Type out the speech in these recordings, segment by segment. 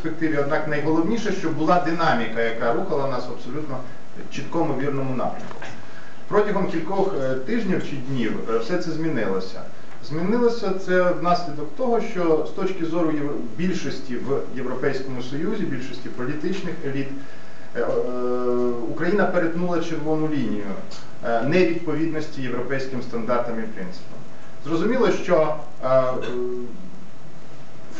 перспективі, однак найголовніше, щоб була динаміка, яка рухала нас в абсолютно чіткому вірному напрямку. Протягом кількох е, тижнів чи днів е, все це змінилося. Змінилося це внаслідок того, що з точки зору більшості в Європейському Союзі, більшості політичних еліт, е, Україна перетнула червону лінію невідповідності європейським стандартам і принципам. Зрозуміло, що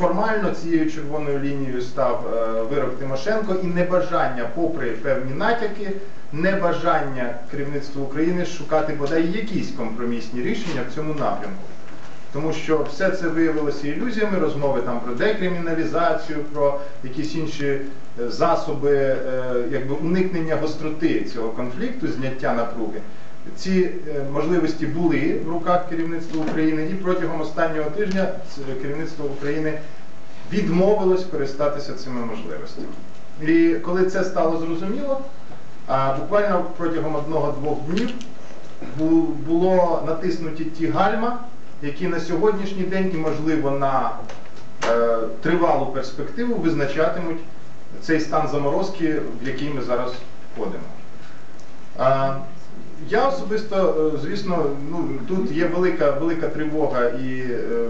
Формально цією червоною лінією став е, вирок Тимошенко і небажання, попри певні натяки, небажання керівництва України шукати бодай якісь компромісні рішення в цьому напрямку. Тому що все це виявилося ілюзіями, розмови там про декриміналізацію, про якісь інші е, засоби е, якби уникнення гостроти цього конфлікту, зняття напруги. Ці е, можливості були в руках керівництва України, і протягом останнього тижня керівництво України відмовилось користатися цими можливостями. І коли це стало зрозуміло, буквально протягом одного-двох днів було натиснуті ті гальма, які на сьогоднішній день і, можливо, на е, тривалу перспективу визначатимуть цей стан заморозки, в який ми зараз входимо. А, Я особисто, е, звісно, ну, тут є велика, велика тривога і е,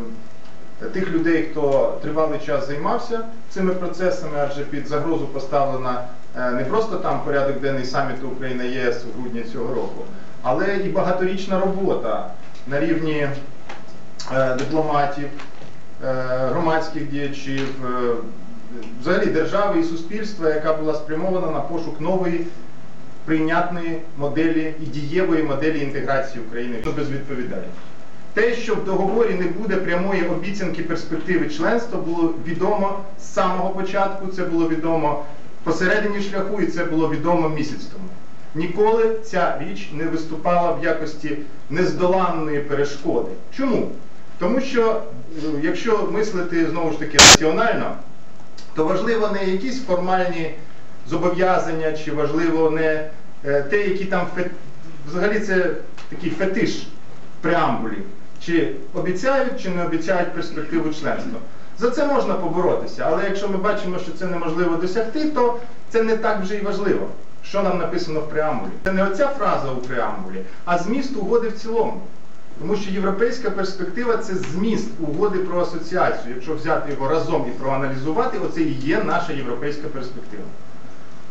тих людей, хто тривалий час займався цими процесами, адже під загрозу поставлена е, не просто там порядок денний саміту Україна ЄС у грудні цього року, але і багаторічна робота на рівні е, дипломатів, е, громадських діячів, е, взагалі держави і суспільства, яка була спрямована на пошук нової прийнятної моделі і дієвої моделі інтеграції України що безвідповідальність. Те, що в договорі не буде прямої обіцянки перспективи членства, було відомо з самого початку, це було відомо посередині шляху, і це було відомо місяць тому. Ніколи ця річ не виступала в якості нездоланної перешкоди. Чому? Тому що, е, якщо мислити знову ж таки раціонально, то важливо не якісь формальні зобов'язання, чи важливо не е, те, які там фе- взагалі це такий фетиш преамбулі, чи обіцяють, чи не обіцяють перспективу членства. За це можна поборотися, але якщо ми бачимо, що це неможливо досягти, то це не так вже й важливо, що нам написано в преамбулі. Це не оця фраза у преамбулі, а зміст угоди в цілому. Тому що європейська перспектива це зміст угоди про асоціацію. Якщо взяти його разом і проаналізувати, оце і є наша європейська перспектива.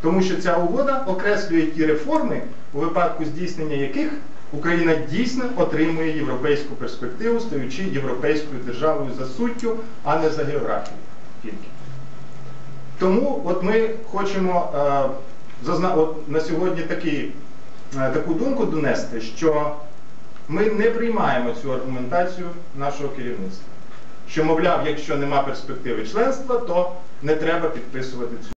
Тому що ця угода окреслює ті реформи, у випадку здійснення яких Україна дійсно отримує європейську перспективу, стаючи європейською державою за суттю, а не за географією тільки. Тому от ми хочемо е, зазна... от на сьогодні такий, е, таку думку донести, що ми не приймаємо цю аргументацію нашого керівництва. Що, мовляв, якщо нема перспективи членства, то не треба підписувати цю.